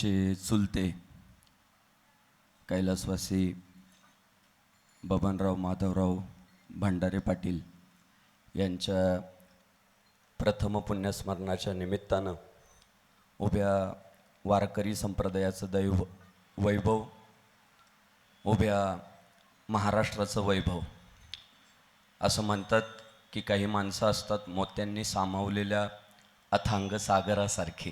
चे चुलते कैलासवासी बबनराव माधवराव भंडारे पाटील यांच्या प्रथम पुण्यस्मरणाच्या निमित्तानं उभ्या वारकरी संप्रदायाचं दैव वैभव उभ्या महाराष्ट्राचं वैभव असं म्हणतात की काही माणसं असतात मोत्यांनी सामावलेल्या अथांग सागरासारखी.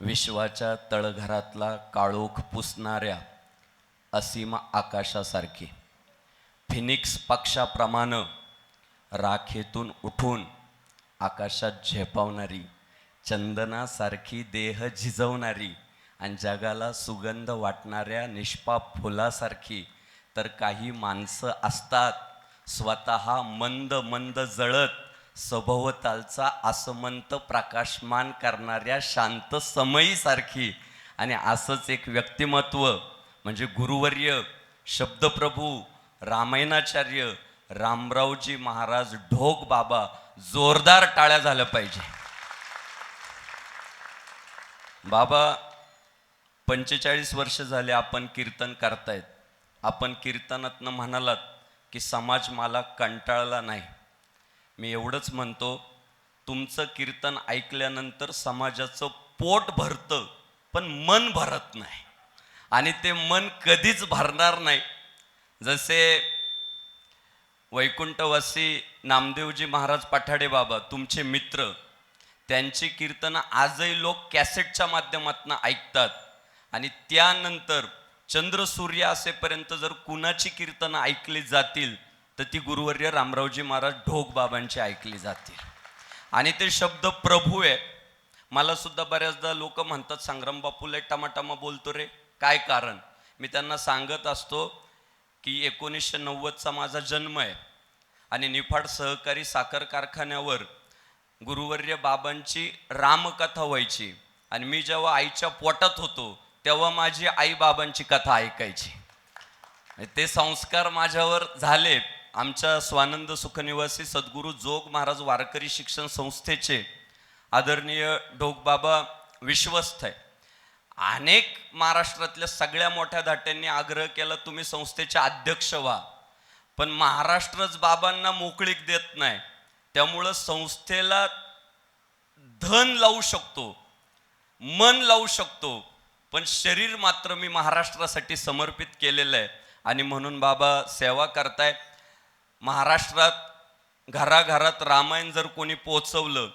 विश्वाच्या तळघरातला काळोख पुसणाऱ्या असीम आकाशासारखी. फिनिक्स पक्षाप्रमाणे राखेतून उठून आकाशात झेपावणारी चंदनासारखी देह झिजवणारी आणि जगाला सुगंध वाटणाऱ्या निष्पाप फुलासारखी तर काही माणसं असतात स्वतः मंद मंद जळत सभोवतालचा आसमंत प्रकाशमान करणाऱ्या शांत समयीसारखी आणि असंच एक व्यक्तिमत्व म्हणजे गुरुवर्य शब्दप्रभू रामायणाचार्य रामरावजी महाराज ढोक बाबा जोरदार टाळ्या झाल्या पाहिजे. बाबा पंचेचाळीस वर्ष झाले आपण कीर्तन करतायत. आपण कीर्तनातनं म्हणालात की समाज मला कंटाळला नाही. मी एवढंच म्हणतो तुमचं कीर्तन ऐकल्यानंतर समाजाचं पोट भरतं पण मन भरत नाही. आणि ते मन कधीच भरणार नाही. जसे वैकुंठवासी नामदेवजी महाराज पठाडे बाबा तुमचे मित्र त्यांची कीर्तनं आजही लोक कॅसेटच्या माध्यमातून ऐकतात. आणि त्यानंतर चंद्र सूर्य असेपर्यंत जर कुणाची कीर्तनं ऐकली जातील तर ती गुरुवर्य रामरावजी महाराज ढोक बाबांची ऐकली जाते. आणि ते शब्द प्रभू आहे. मला सुद्धा बऱ्याचदा लोक म्हणतात संग्राम बापूला टमाटामा बोलतो रे. काय कारण? मी त्यांना सांगत असतो की एकोणीसशे नव्वदचा माझा जन्म आहे. आणि निफाड सहकारी साखर कारखान्यावर गुरुवर्य बाबांची रामकथा व्हायची. आणि मी जेव्हा आईच्या पोटात होतो तेव्हा माझी आई बाबांची कथा ऐकायची. ते संस्कार माझ्यावर झाले. आमच्या स्वानंद सुखनिवासी सद्गुरू जोग महाराज वारकरी शिक्षण संस्थेचे आदरणीय ढोकबाबा विश्वस्त आहे. अनेक महाराष्ट्रातल्या सगळ्या मोठ्या धाट्यांनी आग्रह केला तुम्ही संस्थेचे अध्यक्ष व्हा. पण महाराष्ट्रच बाबांना मोकळीक देत नाही. त्यामुळं संस्थेला धन लावू शकतो मन लावू शकतो पण शरीर मात्र मी महाराष्ट्रासाठी समर्पित केलेलं आहे. आणि म्हणून बाबा सेवा करताय. महाराष्ट्रात घराघरात रामायण जर कोणी पोचवलं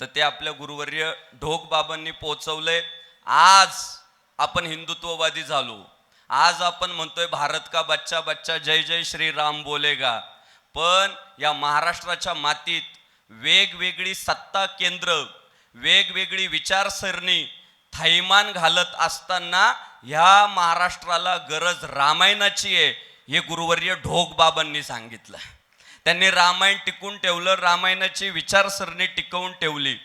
तर ते आपल्या गुरुवर्य ढोक बाबांनी पोचवलंय आज आपण हिंदुत्ववादी झालो. आज आपण म्हणतोय भारत का बच्चा बच्चा जय जय श्री राम बोलेगा. पण या महाराष्ट्राच्या मातीत वेगवेगळी सत्ता केंद्र वेगवेगळी विचारसरणी थैमान घालत असताना ह्या महाराष्ट्राला गरज रामायणाची आहे. हे गुरुवर्य ढोक बाबांनी सांगितलं. त्यांनी रामायण टिकून ठेवलं रामायणाची विचारसरणी टिकवून ठेवली.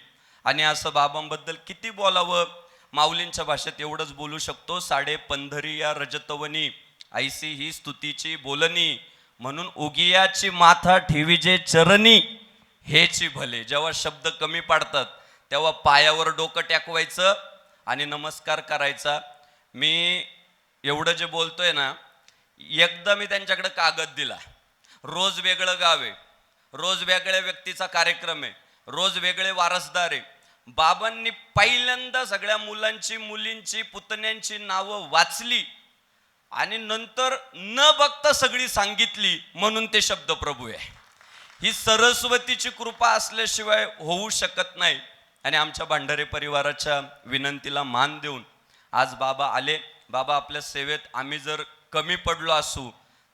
आणि असं बाबांबद्दल किती बोलावं? माऊलींच्या भाषेत एवढंच बोलू शकतो साडे पंधरी या रजतवनी ऐसी ही स्तुतीची बोलणी म्हणून उगियाची माथा ठेवीजे चरणी हेची भले. जेव्हा शब्द कमी पाडतात तेव्हा पायावर डोकं टाकवायचं आणि नमस्कार करायचा. मी एवढं जे बोलतोय ना एकदा मी त्यांच्याकडे कागद दिला. रोज वेगळं गाव आहे. रोज वेगळ्या व्यक्तीचा कार्यक्रम आहे. रोज वेगळे वारसदार आहे. बाबांनी पहिल्यांदा सगळ्या मुलांची मुलींची पुतण्यांची नावं वाचली आणि नंतर न बघता सगळी सांगितली म्हणून ते शब्द प्रभू आहे. ही सरस्वतीची कृपा असल्याशिवाय होऊ शकत नाही. आणि आमच्या भांडारे परिवाराच्या विनंतीला मान देऊन आज बाबा आले. बाबा आपल्या सेवेत आम्ही जर कमी पडलो असू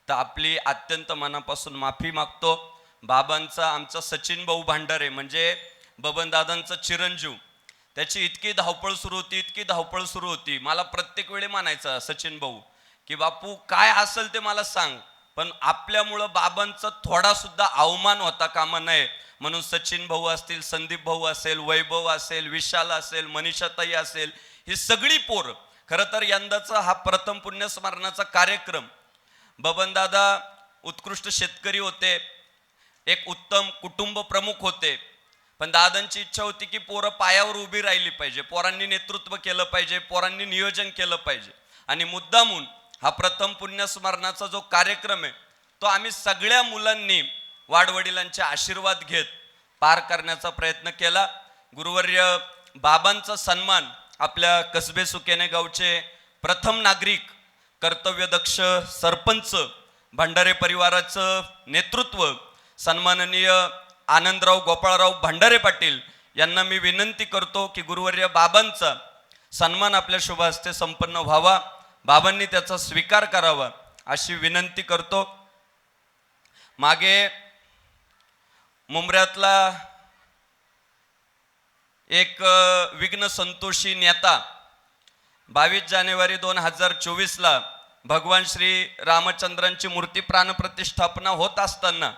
तर आपली अत्यंत मनापासून माफी मागतो. बाबांचा आमचा सचिन भाऊ भांडारे म्हणजे बबनदादांचा चिरंजीव त्याची इतकी धावपळ सुरू होती इतकी धावपळ सुरू होती. मला प्रत्येक वेळी म्हणायचं सचिन भाऊ की बापू काय असेल ते मला सांग. पण आपल्यामुळं बाबांचा थोडा सुद्धा अवमान होता कामा नये. म्हणून सचिन भाऊ असतील संदीप भाऊ असेल वैभव असेल विशाल असेल मनीषाताई असेल ही सगळी पोरं खरं तर यंदाचा हा प्रथम पुण्यस्मरणाचा कार्यक्रम बबनदादा उत्कृष्ट शेतकरी होते एक उत्तम कुटुंब प्रमुख होते पण दादांची इच्छा होती की पोरं पायावर उभी राहिली पाहिजे पोरांनी नेतृत्व केलं पाहिजे पोरांनी नियोजन केलं पाहिजे. आणि मुद्दामून हा प्रथम पुण्यस्मरणाचा जो कार्यक्रम आहे तो आम्ही सगळ्या मुलांनी वाडवडिलांचे आशीर्वाद घेत पार करण्याचा प्रयत्न केला. गुरुवर्य बाबांचा सन्मान आपल्या कसबे सुकेने गावचे प्रथम नागरिक कर्तव्यदक्ष सरपंच भंडारे परिवाराचं नेतृत्व सन्माननीय आनंदराव गोपाळराव भंडारे पाटील यांना मी विनंती करतो की गुरुवर्य बाबांचा सन्मान आपल्या शुभ हस्ते संपन्न व्हावा. बाबांनी त्याचा स्वीकार करावा अशी विनंती करतो. मागे मुंबऱ्यातला एक विघ्न संतोषी नेता. बावीस जानेवारी दोन हजार चोवीसला भगवान श्री रामचंद्रांची मूर्ती प्राणप्रतिष्ठापना होत असताना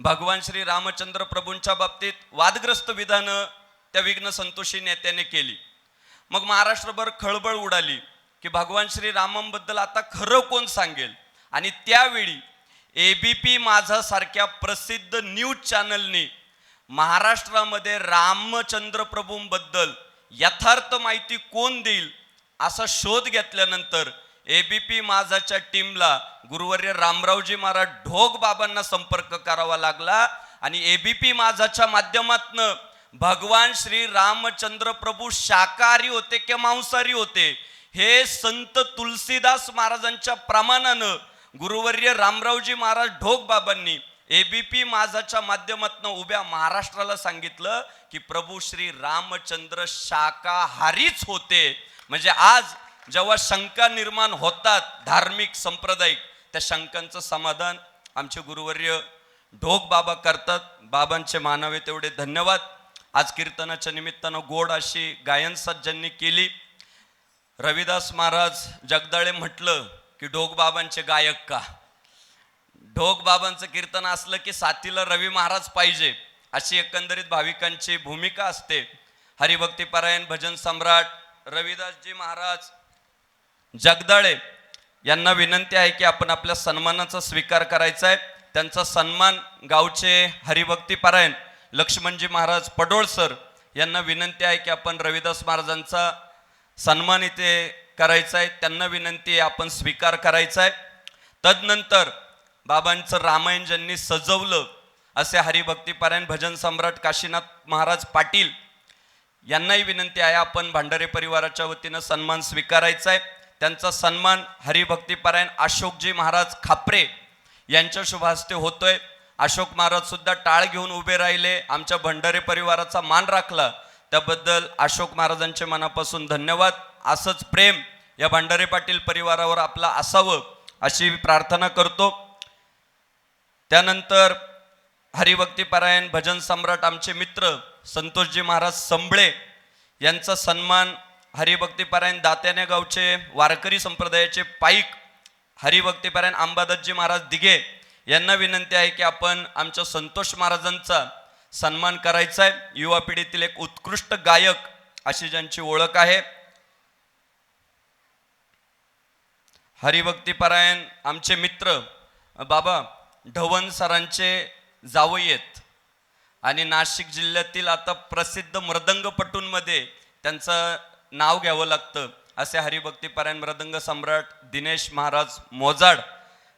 भगवान श्री रामचंद्र प्रभूंच्या बाबतीत वादग्रस्त विधानं त्या विघ्न संतोषी नेत्याने केली. मग महाराष्ट्रभर खळबळ उडाली की भगवान श्री रामांबद्दल आता खरं कोण सांगेल? आणि त्यावेळी ए बी पी माझासारख्या प्रसिद्ध न्यूज चॅनलनी महाराष्ट्रामध्ये रामचंद्र प्रभूंबद्दल यथार्थ माहिती कोण देईल असा शोध घेतल्यानंतर ए बी पी माझाच्या टीमला गुरुवर्य रामरावजी महाराज ढोक बाबांना संपर्क करावा लागला आणि ए बी पी माझाच्या माध्यमातनं भगवान श्री रामचंद्र प्रभू शाकाहारी होते की मांसाहारी होते हे संत तुलसीदास महाराजांच्या प्रमाणानं गुरुवर्य रामरावजी महाराज ढोक बाबांनी एबीपी माझाच्या माध्यमातून उभ्या महाराष्ट्राला सांगितलं की प्रभू श्री रामचंद्र शाकाहारीच होते. म्हणजे आज जेव्हा शंका निर्माण होतात धार्मिक सांप्रदायिक त्या शंकांचं समाधान आमचे गुरुवर्य ढोक बाबा करतात. बाबांचे मानवे तेवढे धन्यवाद. आज कीर्तनाच्या निमित्तानं गोड अशी गायन सज्जांनी केली. रविदास महाराज जगदाळे म्हटलं की ढोक बाबांचे गायक का? ढोक बाबांचं कीर्तन असलं की साथीला रवी महाराज पाहिजे अशी एकंदरीत भाविकांची भूमिका असते. हरिभक्तीपरायण भजन सम्राट रविदासजी महाराज जगदाळे यांना विनंती आहे की आपण आपल्या सन्मानाचा स्वीकार करायचा आहे त्यांचा सन्मान गावचे हरिभक्तीपरायण लक्ष्मणजी महाराज पडोळ सर यांना विनंती आहे की आपण रविदास महाराजांचा सन्मान इथे करायचा आहे त्यांना विनंती आपण स्वीकार करायचा आहे तदनंतर बाबांचं रामायण ज्यांनी सजवलं असे हरिभक्तीपरायण भजन सम्राट काशीनाथ महाराज पाटील यांनाही विनंती आहे आपण भांडारे परिवाराच्या वतीनं सन्मान स्वीकारायचा आहे त्यांचा सन्मान हरिभक्तीपरायण अशोकजी महाराज खापरे यांच्या शुभहस्ते होतोय. अशोक महाराज सुद्धा टाळ घेऊन उभे राहिले आमच्या भंडारे परिवाराचा मान राखला. त्याबद्दल अशोक महाराजांचे मनापासून धन्यवाद. असंच प्रेम या भंडारे पाटील परिवारावर आपला असावं अशी प्रार्थना करतो. त्यानंतर हरिभक्तीपरायण भजन सम्राट आमचे मित्र संतोषजी महाराज संबळे यांचा सन्मान हरिभक्तीपरायण दात्याने गावचे वारकरी संप्रदायाचे पाईक हरिभक्तीपरायण अंबादासजी महाराज दिघे यांना विनंती आहे की आपण आमच्या संतोष महाराजांचा सन्मान करायचा आहे. युवा पिढीतील एक उत्कृष्ट गायक अशी ज्यांची ओळख आहे. हरिभक्तीपरायण आमचे मित्र बाबा ढवण सरांचे जावयेत आणि नाशिक जिल्ह्यातील आता प्रसिद्ध मृदंगपटूंमध्ये त्यांचं नाव घ्यावं लागतं असे हरिभक्तीपरायण मृदंग सम्राट दिनेश महाराज मोजाड.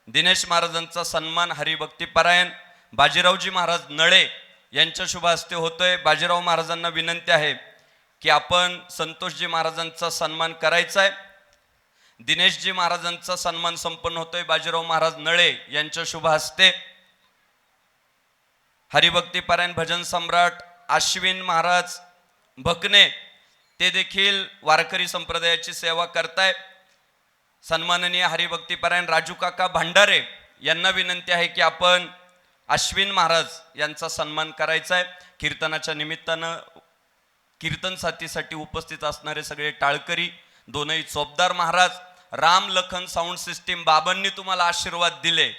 दिनेश महाराजांचा सन्मान हरिभक्तीपरायण बाजीरावजी महाराज नळे यांच्या शुभ हस्ते होतोय. बाजीराव महाराजांना विनंती आहे की आपण संतोषजी महाराजांचा सन्मान करायचा आहे दिनेशजी महाराजांचा सन्मान संपन्न होतोय. बाजीराव महाराज नळे यांच्या शुभ हस्ते. हरिभक्तीपरायण भजन सम्राट अश्विन महाराज भकने ते देखील वारकरी संप्रदायाची सेवा करताय. सन्माननीय हरिभक्तीपरायण राजू काका भांडारे यांना विनंती आहे की आपण अश्विन महाराज यांचा सन्मान करायचा आहे कीर्तनाच्या निमित्तानं कीर्तन साथीसाठी उपस्थित असणारे सगळे टाळकरी दोनही चोपदार महाराज राम लखन साऊंड सिस्टीम बाबांनी तुम्हाला आशीर्वाद दिले.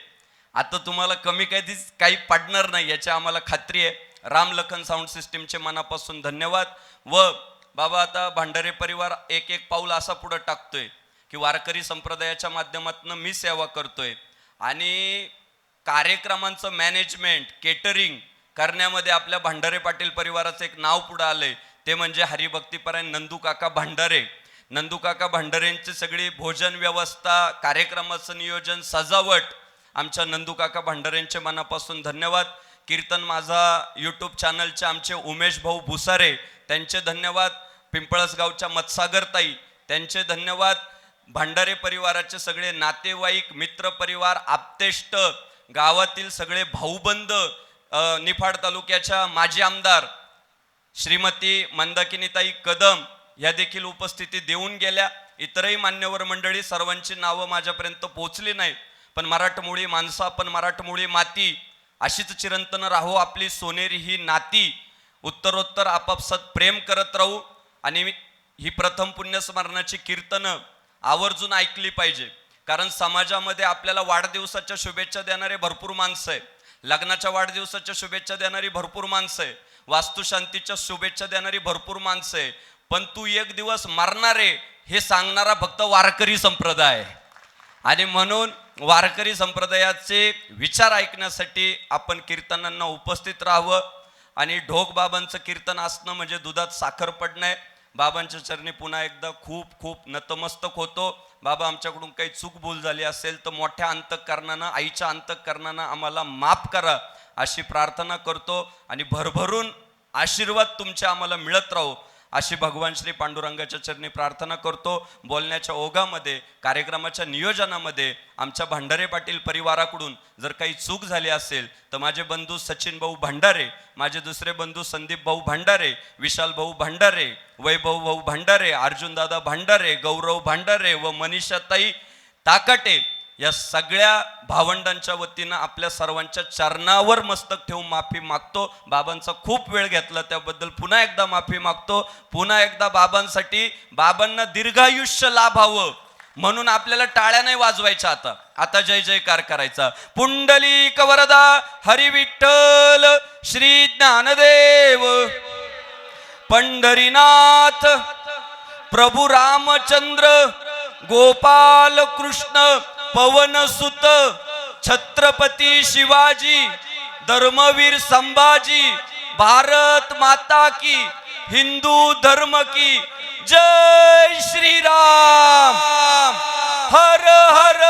आता तुम्हाला कमी काही काही पडणार नाही याची आम्हाला खात्री आहे. राम लखन साऊंड सिस्टीमचे मनापासून धन्यवाद. व बाबा आता भांडारे परिवार एक एक पाऊल असा पुढं टाकतोय की वारकरी संप्रदायाच्या माध्यमातून मी सेवा करतोय. आणि कार्यक्रमांचं मॅनेजमेंट केटरिंग करण्यामध्ये आपल्या भांडारे पाटील परिवाराचं एक नाव पुढं आलंय. ते म्हणजे हरिभक्तीपरायण नंदू काका भांडारे. नंदूकाका भांडारेंची सगळी भोजन व्यवस्था कार्यक्रमाचं नियोजन सजावट आमच्या नंदूकाका भांडारेंचे मनापासून धन्यवाद. कीर्तन माझा यूट्यूब चॅनलचे आमचे उमेश भाऊ भुसारे त्यांचे धन्यवाद. पिंपळसगावच्या मत्सागरताई त्यांचे धन्यवाद. भांडारे परिवाराचे सगळे नातेवाईक मित्र परिवार आप्तेष्ट गावातील सगळे भाऊबंद निफाड तालुक्याच्या माजी आमदार श्रीमती मंदाकिनीताई कदम या देखील उपस्थिती देऊन गेल्या. इतरही मान्यवर मंडळी सर्वांची नावं माझ्यापर्यंत पोहोचली नाही पण मराठमोळी माणसं आपण मराठमोळी माती अशीच चिरंतन राहू आपली सोनेरी ही नाती. उत्तरोत्तर आपापसात प्रेम करत राहू आणि ही प्रथम पुण्यस्मरणाची कीर्तनं आवर्जून ऐकली पाहिजे. कारण समाजामध्ये आपल्याला वाढदिवसाच्या शुभेच्छा देणारे भरपूर माणसं आहे लग्नाच्या वाढदिवसाच्या शुभेच्छा देणारी भरपूर माणसं आहे वास्तुशांतीच्या शुभेच्छा देणारी भरपूर माणसं आहे पण तू एक दिवस मरणार आहे हे सांगणारा फक्त वारकरी संप्रदाय आहे. आणि म्हणून वारकरी संप्रदायाचे विचार ऐकण्यासाठी आपण कीर्तनांना उपस्थित राहावं. आणि ढोक बाबांचं कीर्तन असणं म्हणजे दुधात साखर पडणं. बाबांच्या चरणी पुन्हा एकदा खूप खूप नतमस्तक होतो. बाबा आमच्याकडून काही चूक भूल झाली असेल तर मोठ्या अंतकरणानं आईच्या अंतकरणानं आम्हाला माफ करा अशी प्रार्थना करतो. आणि भरभरून आशीर्वाद तुमचे आम्हाला मिळत राहो. अशी भगवान श्री पांडुरंगाच्या चरणी प्रार्थना करतो. बोलण्याच्या ओघामध्ये कार्यक्रमाच्या नियोजनामध्ये आमच्या भांडारे पाटील परिवाराकडून जर काही चूक झाली असेल तर माझे बंधू सचिन भाऊ भंडारे माझे दुसरे बंधू संदीप भाऊ भंडारे विशाल भाऊ भंडारे वैभव भाऊ भंडारे अर्जुनदादा भंडारे गौरव भंडारे व मनीषाताई ताकटे या सगळ्या भावंडांच्या वतीनं आपल्या सर्वांच्या चरणावर मस्तक ठेवून माफी मागतो. बाबांचा खूप वेळ घेतला त्याबद्दल पुन्हा एकदा माफी मागतो. पुन्हा एकदा बाबांसाठी बाबांना दीर्घायुष्य लाभावं म्हणून आपल्याला टाळ्या नाही वाजवायच्या आता. आता जय जयकार करायचा. पुंडली कवरदा हरी विठ्ठल श्री ज्ञानदेव. पंढरीनाथ प्रभू रामचंद्र गोपाल कृष्ण पवनसुत छत्रपती शिवाजी धर्मवीर संभाजी भारत माता की हिंदू धर्म की जय श्रीराम। राम हर हर।